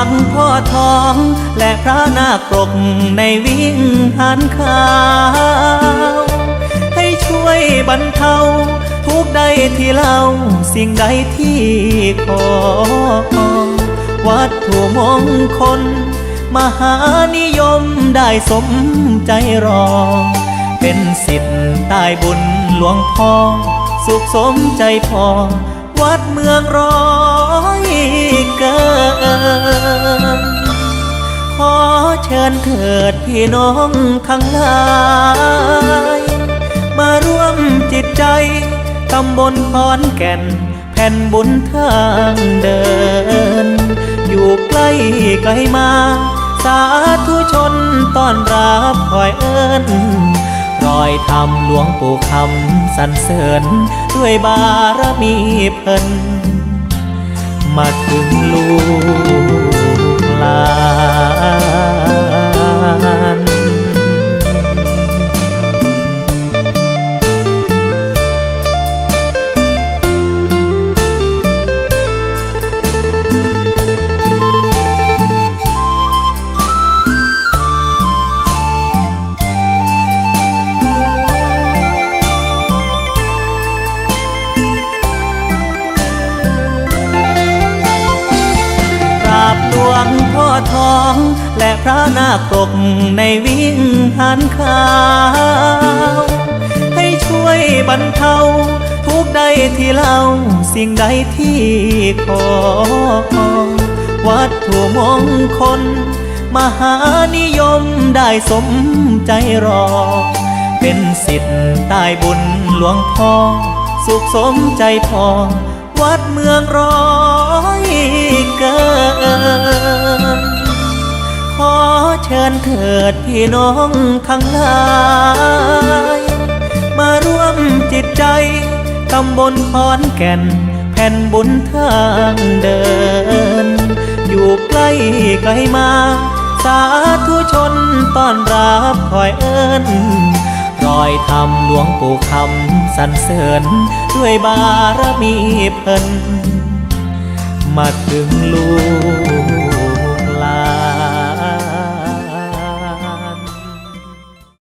ังพ่อทอง และพระนาคปรกในวิ่งหันขาว ให้ช่วยบรรเทาทุกใดที่เล่าสิ่งใดที่ขอ วัตถุมงคล มหานิยมได้สมใจรอ เป็นสิทธิ์ใต้บุญหลวงพ่อ สุขสมใจพอ วัดเมืองร้อย เชิญเถิดพี่น้องทั้งหลาย มาร่วมจิตใจตำบลขอนแก่น แผ่นบุญทางเดิน อยู่ใกล้ไกลมา สาธุชนต้อนรับคอยเอิญรอยธรรมหลวงปู่คำสรรเสริญ ด้วยบารมีเพิ่นมาถึงลูก พ่อทอง และพระนาคปกในวิ่งหันขาว ให้ช่วยบรรเทาทุกใดที่เล่าสิ่งใดที่ขอ วัตถุมงคล มหานิยมได้สมใจรอ เป็นสิทธิ์ใต้บุญหลวงพ่อ สุขสมใจพอ วัดเมืองร้อยเกิน ขอเชิญเถิดพี่น้องทั้งหลาย มาร่วมจิตใจตำบลขอนแก่น แผ่นบุญทางเดิน อยู่ใกล้ไกลมา สาธุชนต้อนรับคอยเอิญร อยทำหลวงปู่คำสรรเสริญด้วยบารมีเพิ่นมาถึงลูก